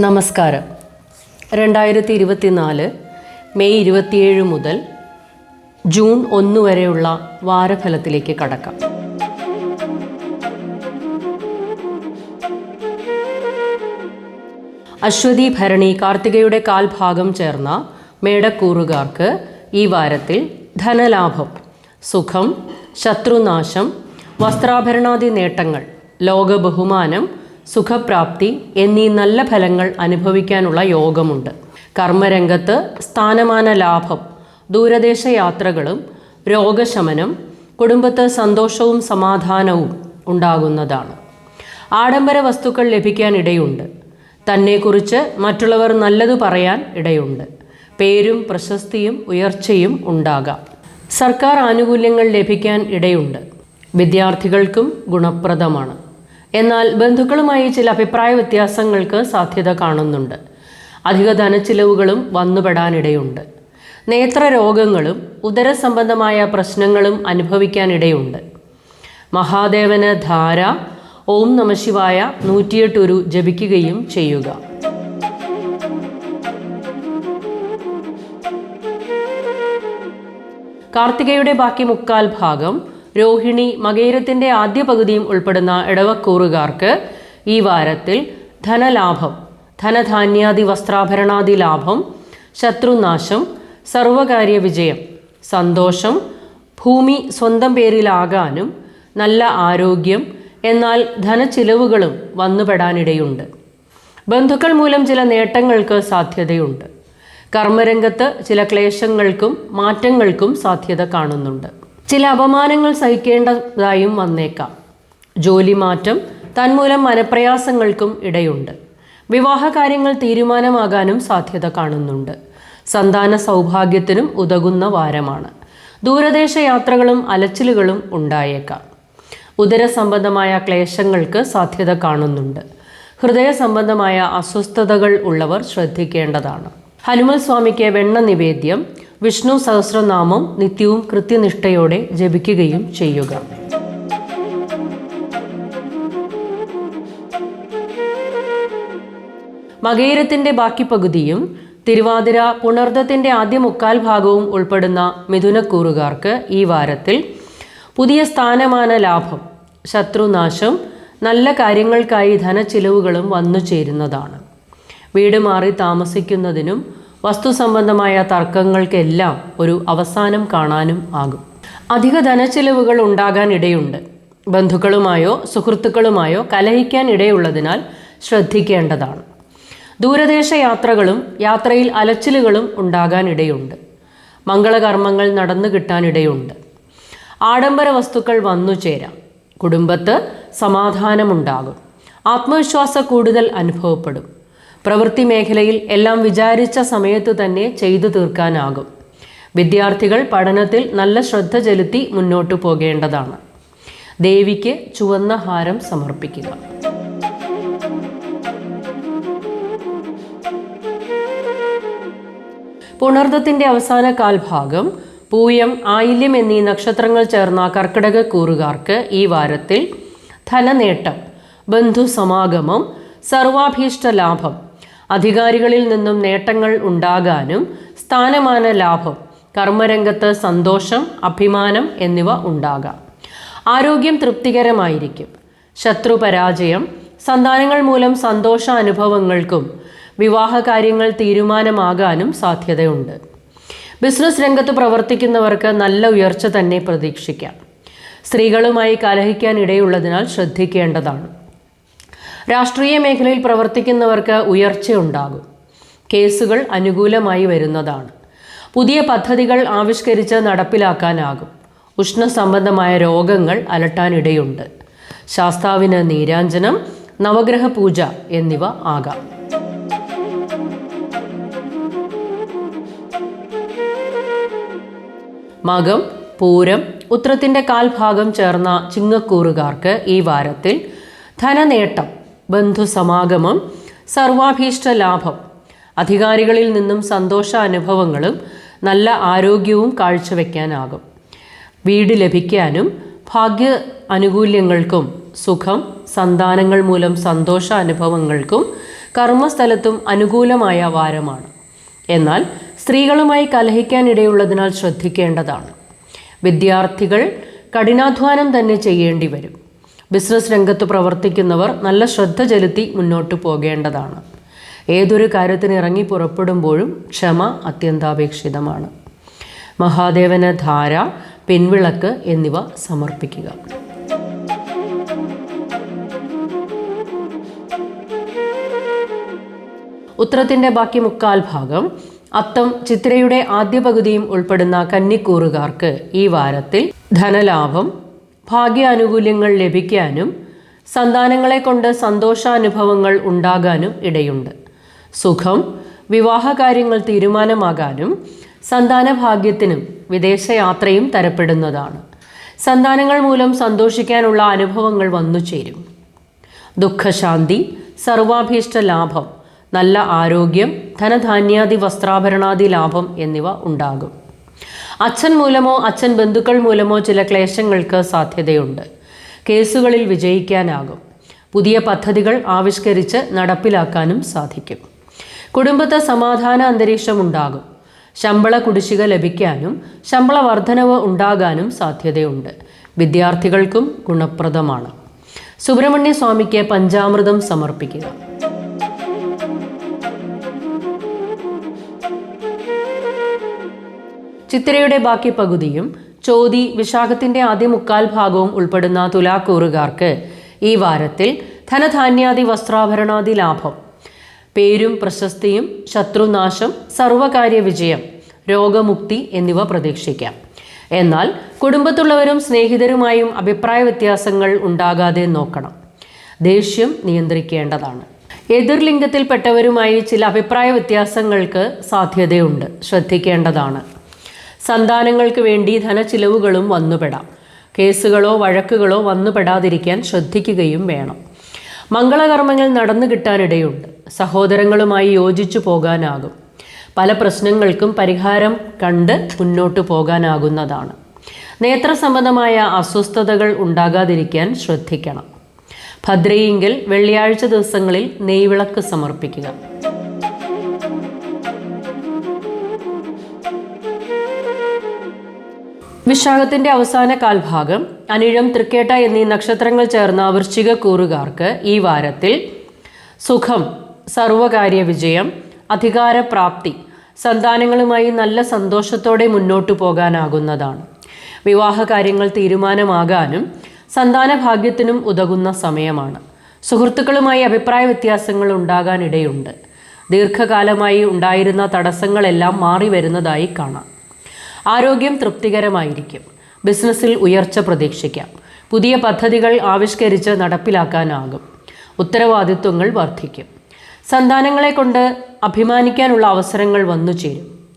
നമസ്കാരം. രണ്ടായിരത്തി ഇരുപത്തിനാല് മെയ് ഇരുപത്തിയേഴ് മുതൽ ജൂൺ ഒന്ന് വരെയുള്ള വാരഫലത്തിലേക്ക് കടക്കാം. അശ്വതി ഭരണി കാർത്തികയുടെ കാൽഭാഗം ചേർന്ന മേടക്കൂറുകാർക്ക് ഈ വാരത്തിൽ ധനലാഭം സുഖം ശത്രുനാശം വസ്ത്രാഭരണാദി നേട്ടങ്ങൾ ലോകബഹുമാനം സുഖപ്രാപ്തി എന്നീ നല്ല ഫലങ്ങൾ അനുഭവിക്കാനുള്ള യോഗമുണ്ട്. കർമ്മരംഗത്ത് സ്ഥാനമാന ലാഭം ദൂരദേശ യാത്രകളും രോഗശമനം കുടുംബത്ത് സന്തോഷവും സമാധാനവും ഉണ്ടാകുന്നതാണ്. ആഡംബര വസ്തുക്കൾ ലഭിക്കാൻ ഇടയുണ്ട്. തന്നെക്കുറിച്ച് മറ്റുള്ളവർ നല്ലത് പറയാൻ ഇടയുണ്ട്. പേരും പ്രശസ്തിയും ഉയർച്ചയും ഉണ്ടാകാം. സർക്കാർ ആനുകൂല്യങ്ങൾ ലഭിക്കാൻ ഇടയുണ്ട്. വിദ്യാർത്ഥികൾക്കും ഗുണപ്രദമാണ്. എന്നാൽ ബന്ധുക്കളുമായി ചില അഭിപ്രായ വ്യത്യാസങ്ങൾക്ക് സാധ്യത കാണുന്നുണ്ട്. അധിക ധനച്ചിലവുകളും വന്നുപെടാനിടയുണ്ട്. നേത്രരോഗങ്ങളും ഉദരസംബന്ധമായ പ്രശ്നങ്ങളും അനുഭവിക്കാനിടയുണ്ട്. മഹാദേവന് ധാര ഓം നമശിവായ നൂറ്റിയെട്ടൊരു ജപിക്കുകയും ചെയ്യുക. കാർത്തികയുടെ ബാക്കി മുക്കാൽ ഭാഗം രോഹിണി മകേരത്തിന്റെ ആദ്യ പകുതിയും ഉൾപ്പെടുന്ന ഇടവക്കൂറുകാർക്ക് ഈ വാരത്തിൽ ധനലാഭം ധനധാന്യാദി വസ്ത്രാഭരണാദി ലാഭം ശത്രുനാശം സർവകാര്യ വിജയം സന്തോഷം ഭൂമി സ്വന്തം പേരിലാകാനും നല്ല ആരോഗ്യം എന്നാൽ ധനച്ചിലവുകളും വന്നുപെടാനിടയുണ്ട്. ബന്ധുക്കൾ മൂലം ചില നേട്ടങ്ങൾക്ക് സാധ്യതയുണ്ട്. കർമ്മരംഗത്ത് ചില ക്ലേശങ്ങൾക്കും മാറ്റങ്ങൾക്കും സാധ്യത കാണുന്നുണ്ട്. ചില അപമാനങ്ങൾ സഹിക്കേണ്ടതായും വന്നേക്കാം. ജോലി മാറ്റം തന്മൂലം മനപ്രയാസങ്ങൾക്കും ഇടയുണ്ട്. വിവാഹ കാര്യങ്ങൾ തീരുമാനമാകാനും സാധ്യത കാണുന്നുണ്ട്. സന്താന സൗഭാഗ്യത്തിനും ഉതകുന്ന വാരമാണ്. ദൂരദേശ യാത്രകളും അലച്ചിലുകളും ഉണ്ടായേക്കാം. ഉദര സംബന്ധമായ ക്ലേശങ്ങൾക്ക് സാധ്യത കാണുന്നുണ്ട്. ഹൃദയ സംബന്ധമായ അസ്വസ്ഥതകൾ ഉള്ളവർ ശ്രദ്ധിക്കേണ്ടതാണ്. ഹനുമൽ സ്വാമിക്ക് വെണ്ണ നിവേദ്യം വിഷ്ണു സഹസ്രനാമം നിത്യവും കൃത്യനിഷ്ഠയോടെ ജപിക്കുകയും ചെയ്യുക. മകയിരത്തിന്റെ ബാക്കി പകുതിയും തിരുവാതിര പുണർദത്തിന്റെ ആദ്യ മുക്കാൽ ഭാഗവും ഉൾപ്പെടുന്ന മിഥുനക്കൂറുകാർക്ക് ഈ വാരത്തിൽ പുതിയ സ്ഥാനമാന ലാഭം ശത്രുനാശം നല്ല കാര്യങ്ങൾക്കായി ധനച്ചിലവുകളും വന്നു ചേരുന്നതാണ് വീട് മാറി താമസിക്കുന്നതിനും വസ്തു സംബന്ധമായ തർക്കങ്ങൾക്കെല്ലാം ഒരു അവസാനം കാണാനും ആകും. അധിക ധനച്ചിലവുകൾ ഉണ്ടാകാൻ ഇടയുണ്ട്. ബന്ധുക്കളുമായോ സുഹൃത്തുക്കളുമായോ കലഹിക്കാൻ ഇടയുള്ളതിനാൽ ശ്രദ്ധിക്കേണ്ടതാണ്. ദൂരദേശ യാത്രകളും യാത്രയിൽ അലച്ചിലുകളും ഉണ്ടാകാൻ ഇടയുണ്ട്. മംഗളകർമ്മങ്ങൾ നടന്നു കിട്ടാനിടയുണ്ട് ആഡംബര വസ്തുക്കൾ വന്നു ചേരാം. കുടുംബത്ത് സമാധാനമുണ്ടാകും. ആത്മവിശ്വാസ കൂടുതൽ അനുഭവപ്പെടും. പ്രവൃത്തി മേഖലയിൽ എല്ലാം വിചാരിച്ച സമയത്ത് തന്നെ ചെയ്തു തീർക്കാനാകും. വിദ്യാർത്ഥികൾ പഠനത്തിൽ നല്ല ശ്രദ്ധ ചെലുത്തി മുന്നോട്ടു പോകേണ്ടതാണ്. ദേവിക്ക് ചുവന്ന ഹാരം സമർപ്പിക്കുക. പുണർദത്തിന്റെ അവസാന കാൽഭാഗം പൂയം ആയില്യം എന്നീ നക്ഷത്രങ്ങൾ ചേർന്ന കർക്കിടക കൂറുകാർക്ക് ഈ വാരത്തിൽ ധനനേട്ടം ബന്ധുസമാഗമം സർവാഭീഷ്ട ലാഭം അധികാരികളിൽ നിന്നും നേട്ടങ്ങൾ ഉണ്ടാകാനും സ്ഥാനമാന ലാഭം കർമ്മരംഗത്ത് സന്തോഷം അഭിമാനം എന്നിവ ഉണ്ടാകാം. ആരോഗ്യം തൃപ്തികരമായിരിക്കും. ശത്രു പരാജയം സന്താനങ്ങൾ മൂലം സന്തോഷ അനുഭവങ്ങൾക്കും വിവാഹ കാര്യങ്ങൾ തീരുമാനമാകാനും സാധ്യതയുണ്ട്. ബിസിനസ് രംഗത്ത് പ്രവർത്തിക്കുന്നവർക്ക് നല്ല ഉയർച്ച തന്നെ പ്രതീക്ഷിക്കാം. സ്ത്രീകളുമായി കലഹിക്കാൻ ഇടയുള്ളതിനാൽ ശ്രദ്ധിക്കേണ്ടതാണ്. രാഷ്ട്രീയ മേഖലയിൽ പ്രവർത്തിക്കുന്നവർക്ക് ഉയർച്ചയുണ്ടാകും. കേസുകൾ അനുകൂലമായി വരുന്നതാണ്. പുതിയ പദ്ധതികൾ ആവിഷ്കരിച്ച് നടപ്പിലാക്കാനാകും. ഉഷ്ണസംബന്ധമായ രോഗങ്ങൾ അലട്ടാനിടയുണ്ട്. ശാസ്താവിന് നീരാഞ്ജനം നവഗ്രഹ പൂജ എന്നിവ ആകാം. മകം പൂരം ഉത്രത്തിന്റെ കാൽഭാഗം ചേർന്ന ചിങ്ങക്കൂറുകാർക്ക് ഈ വാരത്തിൽ ധനനേട്ടം ബന്ധുസമാഗമം സർവാഭീഷ്ട ലാഭം അധികാരികളിൽ നിന്നും സന്തോഷ അനുഭവങ്ങളും നല്ല ആരോഗ്യവും കാഴ്ചവെക്കാനാകും. വീട് ലഭിക്കാനും ഭാഗ്യ അനുകൂല്യങ്ങൾക്കും സുഖം സന്താനങ്ങൾ മൂലം സന്തോഷ അനുഭവങ്ങൾക്കും കർമ്മസ്ഥലത്തും അനുകൂലമായ വാരമാണ്. എന്നാൽ സ്ത്രീകളുമായി കലഹിക്കാനിടയുള്ളതിനാൽ ശ്രദ്ധിക്കേണ്ടതാണ്. വിദ്യാർത്ഥികൾ കഠിനാധ്വാനം തന്നെ ചെയ്യേണ്ടി വരും ബിസിനസ് രംഗത്ത് പ്രവർത്തിക്കുന്നവർ നല്ല ശ്രദ്ധ ചെലുത്തി മുന്നോട്ട് പോകേണ്ടതാണ്. ഏതൊരു കാര്യത്തിന് ഇറങ്ങി പുറപ്പെടുമ്പോഴും ക്ഷമ അത്യന്താപേക്ഷിതമാണ്. മഹാദേവന് ധാര പിൻവിളക്ക് എന്നിവ സമർപ്പിക്കുക. ഉത്തരത്തിന്റെ ബാക്കി മുക്കാൽ ഭാഗം അത്തം ചിത്രയുടെ ആദ്യ പകുതിയും ഉൾപ്പെടുന്ന കന്നിക്കൂറുകാർക്ക് ഈ വാരത്തിൽ ധനലാഭം ഭാഗ്യാനുകൂല്യങ്ങൾ ലഭിക്കാനും സന്താനങ്ങളെ കൊണ്ട് സന്തോഷാനുഭവങ്ങൾ ഉണ്ടാകാനും ഇടയുണ്ട്. സുഖം വിവാഹകാര്യങ്ങൾ തീരുമാനമാകാനും സന്താന ഭാഗ്യത്തിനും വിദേശയാത്രയും തരപ്പെടുന്നതാണ്. സന്താനങ്ങൾ മൂലം സന്തോഷിക്കാനുള്ള അനുഭവങ്ങൾ വന്നു ചേരും. ദുഃഖശാന്തി സർവാഭീഷ്ട ലാഭം നല്ല ആരോഗ്യം ധനധാന്യാദി വസ്ത്രാഭരണാദി ലാഭം എന്നിവ ഉണ്ടാകും. അച്ഛൻ മൂലമോ അച്ഛൻ ബന്ധുക്കൾ മൂലമോ ചില ക്ലേശങ്ങൾക്ക് സാധ്യതയുണ്ട്. കേസുകളിൽ വിജയിക്കാനാകും. പുതിയ പദ്ധതികൾ ആവിഷ്കരിച്ച് നടപ്പിലാക്കാനും സാധിക്കും. കുടുംബത്തെ സമാധാന അന്തരീക്ഷം ഉണ്ടാകും ശമ്പള കുടിശ്ശിക ലഭിക്കാനും ശമ്പള വർധനവ് ഉണ്ടാകാനും സാധ്യതയുണ്ട്. വിദ്യാർത്ഥികൾക്കും ഗുണപ്രദമാണ്. സുബ്രഹ്മണ്യ സ്വാമിക്ക് പഞ്ചാമൃതം സമർപ്പിക്കുക. ചിത്തിരയുടെ ബാക്കി പകുതിയും ചോതി വിശാഖത്തിന്റെ ആദ്യ മുക്കാൽ ഭാഗവും ഉൾപ്പെടുന്ന തുലാക്കൂറുകാർക്ക് ഈ വാരത്തിൽ ധനധാന്യാദി വസ്ത്രാഭരണാദി ലാഭം. പേരും പ്രശസ്തിയും ശത്രുനാശം സർവകാര്യ വിജയം രോഗമുക്തി എന്നിവ പ്രതീക്ഷിക്കാം. എന്നാൽ കുടുംബത്തുള്ളവരും സ്നേഹിതരുമായും അഭിപ്രായ വ്യത്യാസങ്ങൾ ഉണ്ടാകാതെ നോക്കണം. ദേഷ്യം നിയന്ത്രിക്കേണ്ടതാണ്. എതിർലിംഗത്തിൽപ്പെട്ടവരുമായി ചില അഭിപ്രായ വ്യത്യാസങ്ങൾക്ക് സാധ്യതയുണ്ട്. ശ്രദ്ധിക്കേണ്ടതാണ്. സന്താനങ്ങൾക്ക് വേണ്ടി ധനച്ചിലവുകളും വന്നുപെടാം. കേസുകളോ വഴക്കുകളോ വന്നുപെടാതിരിക്കാൻ ശ്രദ്ധിക്കുകയും വേണം. മംഗളകർമ്മങ്ങൾ നടന്നു കിട്ടാനിടയുണ്ട്. സഹോദരങ്ങളുമായി യോജിച്ചു പോകാനാകും. പല പ്രശ്നങ്ങൾക്കും പരിഹാരം കണ്ട് മുന്നോട്ടു പോകാനാകുന്നതാണ്. നേത്ര സംബന്ധമായ അസ്വസ്ഥതകൾ ഉണ്ടാകാതിരിക്കാൻ ശ്രദ്ധിക്കണം. ഭദ്രയിങ്കിൽ വെള്ളിയാഴ്ച ദിവസങ്ങളിൽ നെയ്വിളക്ക് സമർപ്പിക്കുക. വിശാഖത്തിന്റെ അവസാന കാൽഭാഗം അനിഴം തൃക്കേട്ട എന്നീ നക്ഷത്രങ്ങൾ ചേർന്ന വൃശ്ചിക കൂറുകാർക്ക് ഈ വാരത്തിൽ സുഖം സർവകാര്യ വിജയം അധികാരപ്രാപ്തി സന്താനങ്ങളുമായി നല്ല സന്തോഷത്തോടെ മുന്നോട്ടു പോകാനാകുന്നതാണ്. വിവാഹ കാര്യങ്ങൾ തീരുമാനമാകാനും സന്താന ഭാഗ്യത്തിനും ഉതകുന്ന സമയമാണ്. സുഹൃത്തുക്കളുമായി അഭിപ്രായ വ്യത്യാസങ്ങൾ ഉണ്ടാകാനിടയുണ്ട്. ദീർഘകാലമായി ഉണ്ടായിരുന്ന തടസ്സങ്ങളെല്ലാം മാറി വരുന്നതായി കാണാം. ആരോഗ്യം തൃപ്തികരമായിരിക്കും. ബിസിനസ്സിൽ ഉയർച്ച പ്രതീക്ഷിക്കാം. പുതിയ പദ്ധതികൾ ആവിഷ്കരിച്ച് നടപ്പിലാക്കാനാകും. ഉത്തരവാദിത്വങ്ങൾ വർദ്ധിക്കും. സന്താനങ്ങളെ കൊണ്ട് അഭിമാനിക്കാനുള്ള അവസരങ്ങൾ വന്നു ചേരും.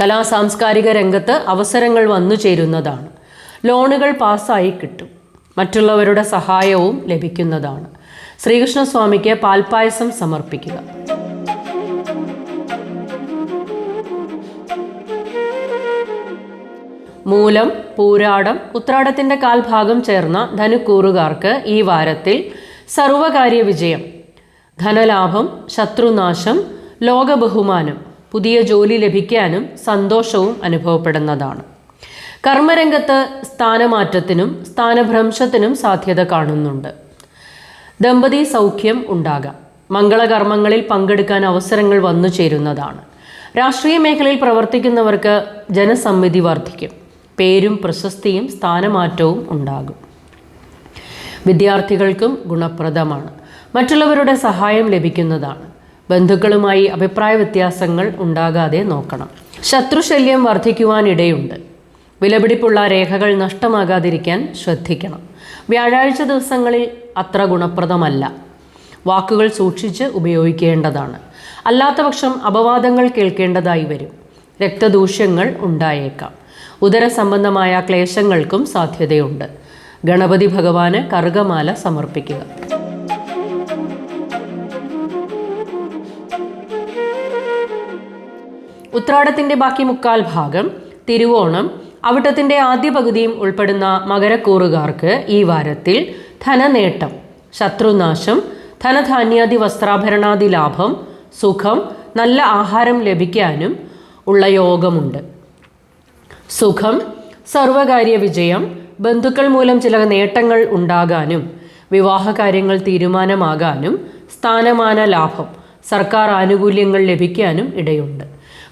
കലാ സാംസ്കാരിക രംഗത്ത് അവസരങ്ങൾ വന്നു ചേരുന്നതാണ്. ലോണുകൾ പാസ്സായി കിട്ടും. മറ്റുള്ളവരുടെ സഹായവും ലഭിക്കുന്നതാണ്. ശ്രീകൃഷ്ണസ്വാമിക്ക് പാൽപ്പായസം സമർപ്പിക്കുക. മൂലം പൂരാടം ഉത്രാടത്തിന്റെ കാൽഭാഗം ചേർന്ന ധനുക്കൂറുകാർക്ക് ഈ വാരത്തിൽ സർവകാര്യ വിജയം. ധനലാഭം ശത്രുനാശം ലോകബഹുമാനം പുതിയ ജോലി ലഭിക്കാനും സന്തോഷവും അനുഭവപ്പെടുന്നതാണ്. കർമ്മരംഗത്ത് സ്ഥാനമാറ്റത്തിനും സ്ഥാനഭ്രംശത്തിനും സാധ്യത കാണുന്നുണ്ട്. ദമ്പതി സൗഖ്യം ഉണ്ടാകാം. മംഗളകർമ്മങ്ങളിൽ പങ്കെടുക്കാൻ അവസരങ്ങൾ വന്നു ചേരുന്നതാണ്. രാഷ്ട്രീയ മേഖലയിൽ പ്രവർത്തിക്കുന്നവർക്ക് ജനസമ്മിതി വർദ്ധിക്കും. പേരും പ്രശസ്തിയും സ്ഥാനമാറ്റവും ഉണ്ടാകും. വിദ്യാർത്ഥികൾക്കും ഗുണപ്രദമാണ്. മറ്റുള്ളവരുടെ സഹായം ലഭിക്കുന്നതാണ്. ബന്ധുക്കളുമായി അഭിപ്രായ വ്യത്യാസങ്ങൾ ഉണ്ടാകാതെ നോക്കണം. ശത്രുശല്യം വർദ്ധിക്കുവാനിടയുണ്ട്. വിലപിടിപ്പുള്ള രേഖകൾ നഷ്ടമാകാതിരിക്കാൻ ശ്രദ്ധിക്കണം. വ്യാഴാഴ്ച ദിവസങ്ങളിൽ അത്ര ഗുണപ്രദമല്ല. വാക്കുകൾ സൂക്ഷിച്ച് ഉപയോഗിക്കേണ്ടതാണ്. അല്ലാത്തപക്ഷം അപവാദങ്ങൾ കേൾക്കേണ്ടതായി വരും. രക്തദൂഷ്യങ്ങൾ ഉണ്ടായേക്കാം. ഉദര സംബന്ധമായ ക്ലേശങ്ങൾക്കും സാധ്യതയുണ്ട്. ഗണപതി ഭഗവാന് കറുകമാല സമർപ്പിക്കുക. ഉത്രാടത്തിന്റെ ബാക്കി മുക്കാൽ ഭാഗം തിരുവോണം. അവിട്ടത്തിന്റെ ആദ്യ പകുതിയും ഉൾപ്പെടുന്ന മകരക്കൂറുകാർക്ക് ഈ വാരത്തിൽ ധനനേട്ടം ശത്രുനാശം ധനധാന്യാദി വസ്ത്രാഭരണാദി ലാഭം സുഖം നല്ല ആഹാരം ലഭിക്കാനും ഉള്ള യോഗമുണ്ട്. സുഖം സർവകാര്യ വിജയം ബന്ധുക്കൾ മൂലം ചില നേട്ടങ്ങൾ ഉണ്ടാകാനും വിവാഹകാര്യങ്ങൾ തീരുമാനമാകാനും സ്ഥാനമാന ലാഭം സർക്കാർ ആനുകൂല്യങ്ങൾ ലഭിക്കാനും ഇടയുണ്ട്.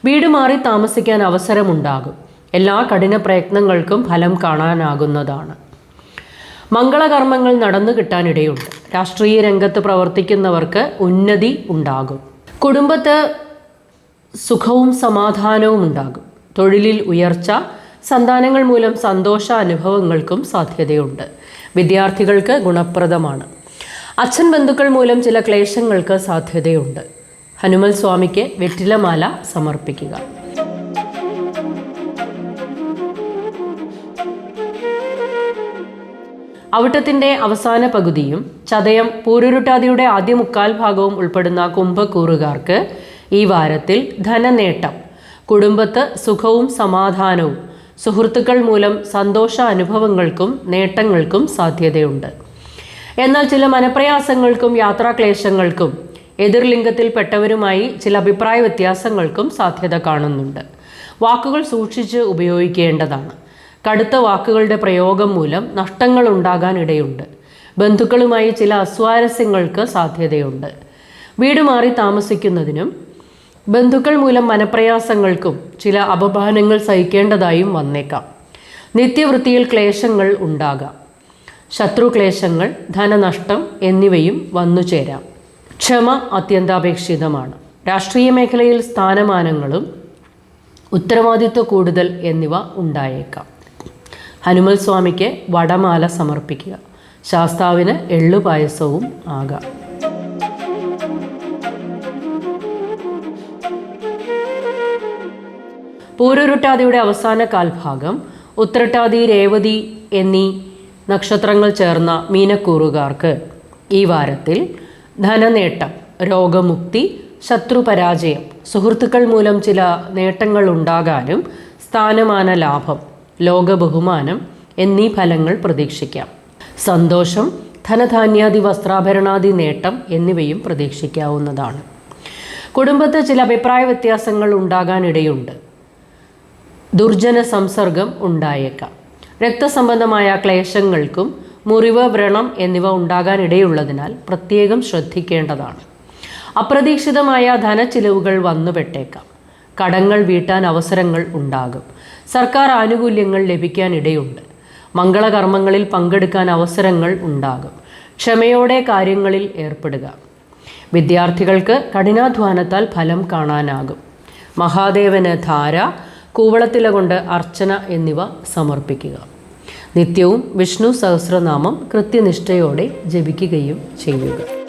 വീട് മാറി താമസിക്കാൻ അവസരമുണ്ടാകും. എല്ലാ കഠിന പ്രയത്നങ്ങൾക്കും ഫലം കാണാനാകുന്നതാണ്. മംഗളകർമ്മങ്ങൾ നടന്നു കിട്ടാനിടയുണ്ട്. രാഷ്ട്രീയ രംഗത്ത് പ്രവർത്തിക്കുന്നവർക്ക് ഉന്നതി ഉണ്ടാകും. കുടുംബത്ത് സുഖവും സമാധാനവും ഉണ്ടാകും. തൊഴിലിൽ ഉയർച്ച സന്താനങ്ങൾ മൂലം സന്തോഷ അനുഭവങ്ങൾക്കും സാധ്യതയുണ്ട്. വിദ്യാർത്ഥികൾക്ക് ഗുണപ്രദമാണ്. അച്ഛൻ ബന്ധുക്കൾ മൂലം ചില ക്ലേശങ്ങൾക്ക് സാധ്യതയുണ്ട്. ഹനുമൽ സ്വാമിക്ക് വെറ്റിലമാല സമർപ്പിക്കുക. അവിട്ടത്തിന്റെ അവസാന പകുതിയും ചതയം പൂരുരുട്ടാതിയുടെ ആദ്യ മുക്കാൽ ഭാഗവും ഉൾപ്പെടുന്ന കുംഭക്കൂറുകാർക്ക് ഈ വാരത്തിൽ ധനനേട്ടം. കുടുംബത്ത് സുഖവും സമാധാനവും. സുഹൃത്തുക്കൾ മൂലം സന്തോഷ അനുഭവങ്ങൾക്കും നേട്ടങ്ങൾക്കും സാധ്യതയുണ്ട്. എന്നാൽ ചില മനപ്രയാസങ്ങൾക്കും യാത്രാക്ലേശങ്ങൾക്കും എതിർലിംഗത്തിൽപ്പെട്ടവരുമായി ചില അഭിപ്രായ വ്യത്യാസങ്ങൾക്കും സാധ്യത കാണുന്നുണ്ട്. വാക്കുകൾ സൂക്ഷിച്ച് ഉപയോഗിക്കേണ്ടതാണ്. കടുത്ത വാക്കുകളുടെ പ്രയോഗം മൂലം നഷ്ടങ്ങൾ ഉണ്ടാകാൻ ഇടയുണ്ട് ബന്ധുക്കളുമായി ചില അസ്വാരസ്യങ്ങൾക്ക് സാധ്യതയുണ്ട്. വീട് മാറി താമസിക്കുന്നതിനും ബന്ധുക്കൾ മൂലം മനപ്രയാസങ്ങൾക്കും ചില അപമാനങ്ങൾ സഹിക്കേണ്ടതായും വന്നേക്കാം. നിത്യവൃത്തിയിൽ ക്ലേശങ്ങൾ ഉണ്ടാകാം. ശത്രുക്ലേശങ്ങൾ ധനനഷ്ടം എന്നിവയും വന്നു ചേരാം. ക്ഷമ അത്യന്താപേക്ഷിതമാണ്. രാഷ്ട്രീയ മേഖലയിൽ സ്ഥാനമാനങ്ങളും ഉത്തരവാദിത്വ കൂടുതൽ എന്നിവ ഉണ്ടായേക്കാം. ഹനുമൽ സ്വാമിക്ക് വടമാല സമർപ്പിക്കുക. ശാസ്താവിന് എള്ളുപായസവും ആകാം. പൂരുരുട്ടാതിയുടെ അവസാന കാൽഭാഗം ഉത്രട്ടാതി രേവതി എന്നീ നക്ഷത്രങ്ങൾ ചേർന്ന മീനക്കൂറുകാർക്ക് ഈ വാരത്തിൽ ധനനേട്ടം രോഗമുക്തി ശത്രുപരാജയം സുഹൃത്തുക്കൾ മൂലം ചില നേട്ടങ്ങൾ ഉണ്ടാകാനും സ്ഥാനമാന ലാഭം ലോക ബഹുമാനം എന്നീ ഫലങ്ങൾ പ്രതീക്ഷിക്കാം. സന്തോഷം ധനധാന്യാദി വസ്ത്രാഭരണാദി നേട്ടം എന്നിവയും പ്രതീക്ഷിക്കാവുന്നതാണ്. കുടുംബത്ത് ചില അഭിപ്രായ വ്യത്യാസങ്ങൾ ഉണ്ടാകാനിടയുണ്ട്. ദുർജന സംസർഗം ഉണ്ടായേക്കാം. രക്തസംബന്ധമായ ക്ലേശങ്ങൾക്കും മുറിവ് വ്രണം എന്നിവ ഉണ്ടാകാനിടയുള്ളതിനാൽ പ്രത്യേകം ശ്രദ്ധിക്കേണ്ടതാണ്. അപ്രതീക്ഷിതമായ ധനച്ചിലവുകൾ വന്നുപെട്ടേക്കാം. കടങ്ങൾ വീട്ടാൻ അവസരങ്ങൾ ഉണ്ടാകും. സർക്കാർ ആനുകൂല്യങ്ങൾ ലഭിക്കാനിടയുണ്ട്. മംഗളകർമ്മങ്ങളിൽ പങ്കെടുക്കാൻ അവസരങ്ങൾ ഉണ്ടാകും. ക്ഷമയോടെ കാര്യങ്ങളിൽ ഏർപ്പെടുക. വിദ്യാർത്ഥികൾക്ക് കഠിനാധ്വാനത്താൽ ഫലം കാണാനാകും. മഹാദേവന് ധാര കൂവളത്തില കൊണ്ട് അർച്ചന എന്നിവ സമർപ്പിക്കുക. നിത്യവും വിഷ്ണു സഹസ്രനാമം കൃത്യനിഷ്ഠയോടെ ജപിക്കുകയും ചെയ്യുക.